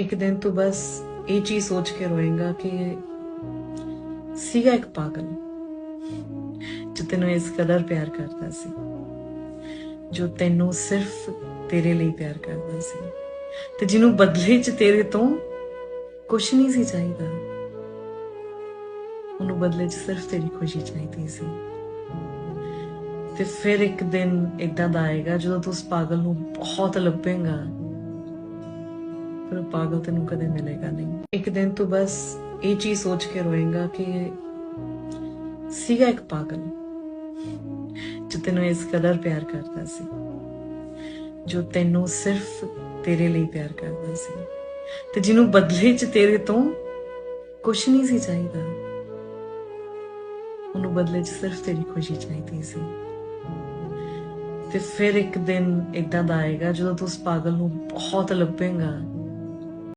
ਇੱਕ ਦਿਨ ਤੂੰ ਬਸ ਇਹ ਚੀਜ਼ ਸੋਚ ਕੇ ਰੋਏਗਾ ਕਿ ਸੀਗਾ ਇੱਕ ਪਾਗਲ, ਜੋ ਤੈਨੂੰ ਇਸ ਕਦਰ ਪਿਆਰ ਕਰਦਾ ਸੀ, ਜੋ ਤੈਨੂੰ ਸਿਰਫ ਤੇਰੇ ਲਈ ਪਿਆਰ ਕਰਦਾ ਸੀ ਤੇ ਜਿਹਨੂੰ ਬਦਲੇ ਚ ਤੇਰੇ ਤੋਂ ਕੁਝ ਨਹੀਂ ਸੀ ਚਾਹੀਦਾ। ਉਹਨੂੰ ਬਦਲੇ ਚ ਸਿਰਫ ਤੇਰੀ ਖੁਸ਼ੀ ਚਾਹੀਦੀ ਸੀ। ਤੇ ਫਿਰ ਇੱਕ ਦਿਨ ਇਦਾਂ ਦਾ ਆਏਗਾ ਜਦੋਂ ਤੂੰ ਉਸ ਪਾਗਲ ਨੂੰ ਬਹੁਤ ਲੱਭੇਂਗਾ। ਪਰ ਉਹ ਪਾਗਲ ਤੈਨੂੰ ਕਦੇ ਮਿਲੇਗਾ ਨਹੀਂ। ਇੱਕ ਦਿਨ ਤੂੰ ਬਸ ਇਹ ਚੀਜ਼ ਸੋਚ ਕੇ ਰੋਏਗਾ ਕਿ ਸੀਗਾ ਇੱਕ ਪਾਗਲ ਜੋ ਤੈਨੂੰ ਇਸ ਕਦਰ ਪਿਆਰ ਕਰਦਾ ਸੀ, ਜੋ ਤੈਨੂੰ ਸਿਰਫ ਤੇਰੇ ਲਈ ਪਿਆਰ ਕਰਦਾ ਸੀ ਤੇ ਜਿਹਨੂੰ ਬਦਲੇ ਚ ਤੇਰੇ ਤੋਂ ਕੁਝ ਨਹੀਂ ਸੀ ਚਾਹੀਦਾ। ਉਹਨੂੰ ਬਦਲੇ ਚ ਸਿਰਫ ਤੇਰੀ ਖੁਸ਼ੀ ਚਾਹੀਦੀ ਸੀ। ਤੇ ਫਿਰ ਇੱਕ ਦਿਨ ਇਦਾਂ ਦਾ ਆਏਗਾ ਜਦੋਂ ਤੂੰ ਉਸ ਪਾਗਲ ਨੂੰ ਬਹੁਤ ਲੱਭੇਂਗਾ।